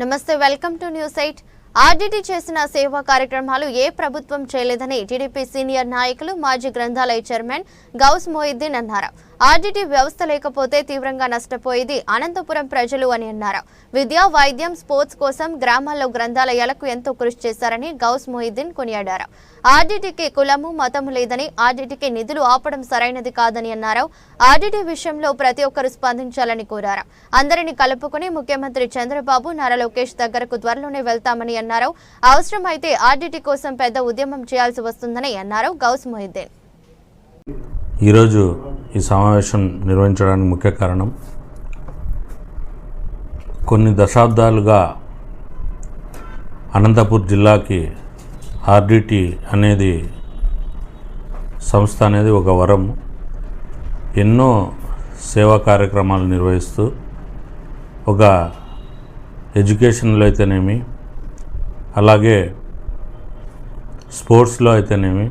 నమస్తే welcome to news eight. RDT చేసిన సేవా కార్యక్రమాలు ఏ ప్రభుత్వం చేయలేదని టీడీపీ సీనియర్ నాయకులు మాజీ గ్రంథాలయ చైర్మన్ గౌస్ మొయిద్దీన్ అన్నారు. ఆర్డీటీ వ్యవస్థ లేకపోతే తీవ్రంగా నష్టపోయేది అనంతపురం ప్రజలు అని అన్నారు. విద్య వైద్యం స్పోర్ట్స్ కోసం గ్రామాల్లో గ్రంథాలయాలకు ఎంతో కృషి చేశారని గౌస్ మొహిద్దీన్ కొనియాడారు. ఆర్డీటీకి కులము మతము లేదని ఆర్డీటీకి నిధులు ఆపడం సరైనది కాదని అన్నారు. ఆర్డీటీ విషయంలో ప్రతి ఒక్కరూ స్పందించాలని కోరారు. అందరిని కలుపుకుని ముఖ్యమంత్రి చంద్రబాబు నారా లోకేష్ దగ్గరకు త్వరలోనే వెళ్తామని అన్నారు. అవసరమైతే ఆర్డీటీ కోసం పెద్ద ఉద్యమం చేయాల్సి వస్తుందని అన్నారు గౌస్ మొహిద్దీన్. ఈరోజు ఈ సమావేశం నిర్వహించడానికి ముఖ్య కారణం కొన్ని దశాబ్దాలుగా అనంతపూర్ జిల్లాకి ఆర్డిటి అనేది సంస్థ అనేది ఒక వరం. ఎన్నో సేవా కార్యక్రమాలు నిర్వహిస్తూ ఒక ఎడ్యుకేషన్లో అయితేనేమి అలాగే స్పోర్ట్స్లో అయితేనేమి.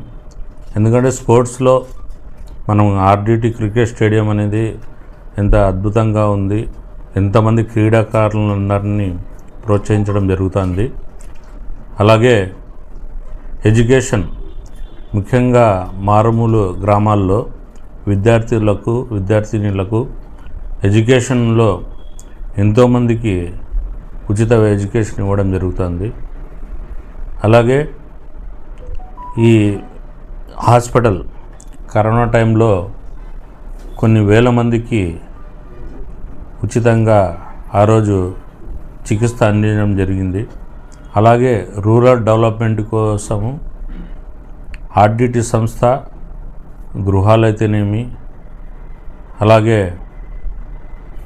ఎందుకంటే స్పోర్ట్స్లో మనం ఆర్డిటి క్రికెట్ స్టేడియం అనేది ఎంత అద్భుతంగా ఉంది ఎంతమంది క్రీడాకారులందరినీ ప్రోత్సహించడం జరుగుతుంది. అలాగే ఎడ్యుకేషన్ ముఖ్యంగా మారుమూలు గ్రామాల్లో విద్యార్థులకు విద్యార్థినులకు ఎడ్యుకేషన్లో ఎంతోమందికి ఉచిత ఎడ్యుకేషన్ ఇవ్వడం జరుగుతుంది. అలాగే ఈ హాస్పిటల్ కరోనా టైంలో కొన్ని వేల మందికి ఉచితంగా ఆ రోజు చికిత్స అందించడం జరిగింది. అలాగే రూరల్ డెవలప్మెంట్ కోసము ఆర్డిటి సంస్థ గృహాలైతేనేమి అలాగే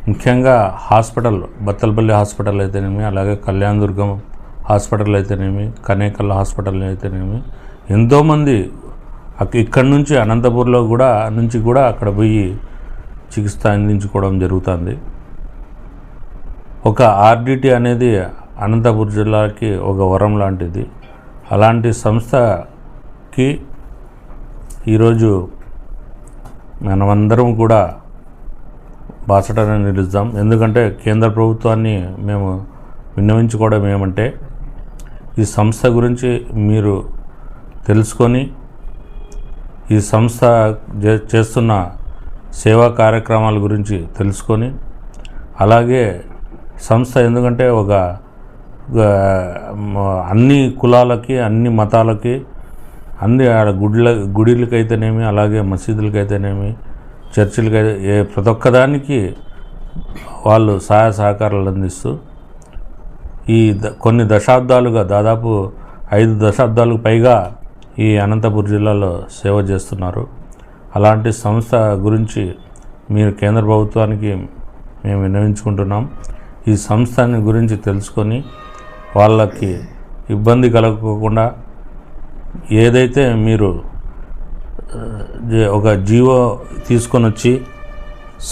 ముఖ్యంగా హాస్పిటల్ బత్తలపల్లి హాస్పిటల్ అయితేనేమి అలాగే కళ్యాణదుర్గం హాస్పిటల్ అయితేనేమి కనేకల్ హాస్పిటల్ అయితేనేమి ఎంతోమంది ఇక్కడి నుంచి అనంతపూర్లో కూడా నుంచి కూడా అక్కడ పోయి చికిత్స అందించుకోవడం జరుగుతుంది. ఒక ఆర్డిటి అనేది అనంతపూర్ జిల్లాకి ఒక వరం లాంటిది. అలాంటి సంస్థకి ఈరోజు మనమందరం కూడా బాసటనే నిలుద్దాం. ఎందుకంటే కేంద్ర ప్రభుత్వాన్ని మేము విన్నవించుకోవడం ఏమంటే ఈ సంస్థ గురించి మీరు తెలుసుకొని ఈ సంస్థ చే- చేస్తున్న సేవా కార్యక్రమాల గురించి తెలుసుకొని అలాగే సంస్థ ఎందుకంటే ఒక అన్ని కులాలకి అన్ని మతాలకి అన్ని ఆడ గుడిల గుడిలకైతేనేమి అలాగే మసీదులకైతేనేమి చర్చిలకైతే ఏ ప్రతి ఒక్కదానికి వాళ్ళు సహాయ సహకారాలు అందిస్తూ ఈ ద- కొన్ని దశాబ్దాలుగా దాదాపు ఐదు దశాబ్దాలకు పైగా ఈ అనంతపూర్ జిల్లాలో సేవ చేస్తున్నారు. అలాంటి సంస్థ గురించి మీరు కేంద్ర ప్రభుత్వానికి మేము విన్నవించుకుంటున్నాం. ఈ సంస్థని గురించి తెలుసుకొని వాళ్ళకి ఇబ్బంది కలగకుండా ఏదైతే మీరు ఒక జీవో తీసుకొని వచ్చి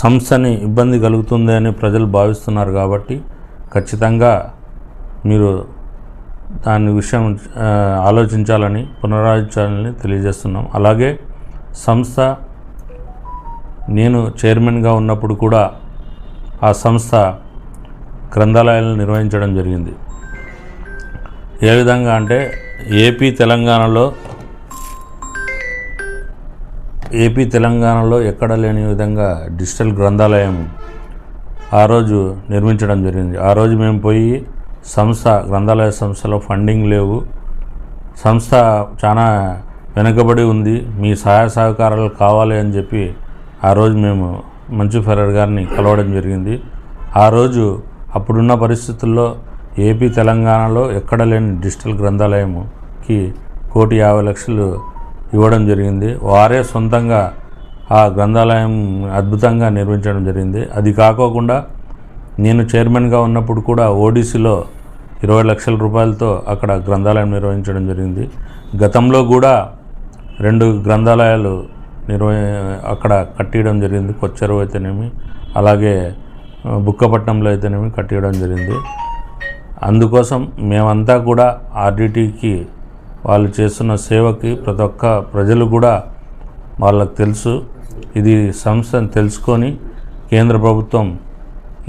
సంస్థని ఇబ్బంది కలుగుతుంది అని ప్రజలు భావిస్తున్నారు కాబట్టి ఖచ్చితంగా మీరు దాని విషయం ఆలోచించాలని పునరాలోచించాలని తెలియజేస్తున్నాం. అలాగే సంస్థ నేను చైర్మన్గా ఉన్నప్పుడు కూడా ఆ సంస్థ గ్రంథాలయాలను నిర్వహించడం జరిగింది. ఏ విధంగా అంటే ఏపీ తెలంగాణలో ఏపీ తెలంగాణలో ఎక్కడ లేని విధంగా డిజిటల్ గ్రంథాలయం ఆ రోజు నిర్మించడం జరిగింది. ఆ రోజు మేము పోయి సంస్థ గ్రంథాలయ సంస్థలో ఫండింగ్ లేవు. సంస్థ చాలా వెనుకబడి ఉంది. మీ సహాయ సహకారాలు కావాలి అని చెప్పి ఆ రోజు మేము మంచు ఫెరర్ గారిని కలవడం జరిగింది. ఆ రోజు అప్పుడున్న పరిస్థితుల్లో ఏపీ తెలంగాణలో ఎక్కడ లేని డిజిటల్ గ్రంథాలయంకి కోటి యాభై లక్షలు ఇవ్వడం జరిగింది. వారే సొంతంగా ఆ గ్రంథాలయం అద్భుతంగా నిర్మించడం జరిగింది. అది కాకోకుండా నేను చైర్మన్గా ఉన్నప్పుడు కూడా ఓడిసిలో ఇరవై లక్షల రూపాయలతో అక్కడ గ్రంథాలయం నిర్వహించడం జరిగింది. గతంలో కూడా రెండు గ్రంథాలయాలు నిర్వ అక్కడ కట్టియడం జరిగింది. కొచ్చెరువు అయితేనేమి అలాగే బుక్కపట్నంలో అయితేనేమి కట్టియడం జరిగింది. అందుకోసం మేమంతా కూడా ఆర్డిటీకి వాళ్ళు చేస్తున్న సేవకి ప్రతి ఒక్క ప్రజలు కూడా వాళ్ళకు తెలుసు. ఇది సంస్థను తెలుసుకొని కేంద్ర ప్రభుత్వం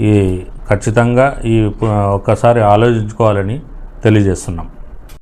ఈ ఖచ్చితంగా ఈ ఒక్కసారి ఆలోచించుకోవాలని తెలియజేస్తున్నాం.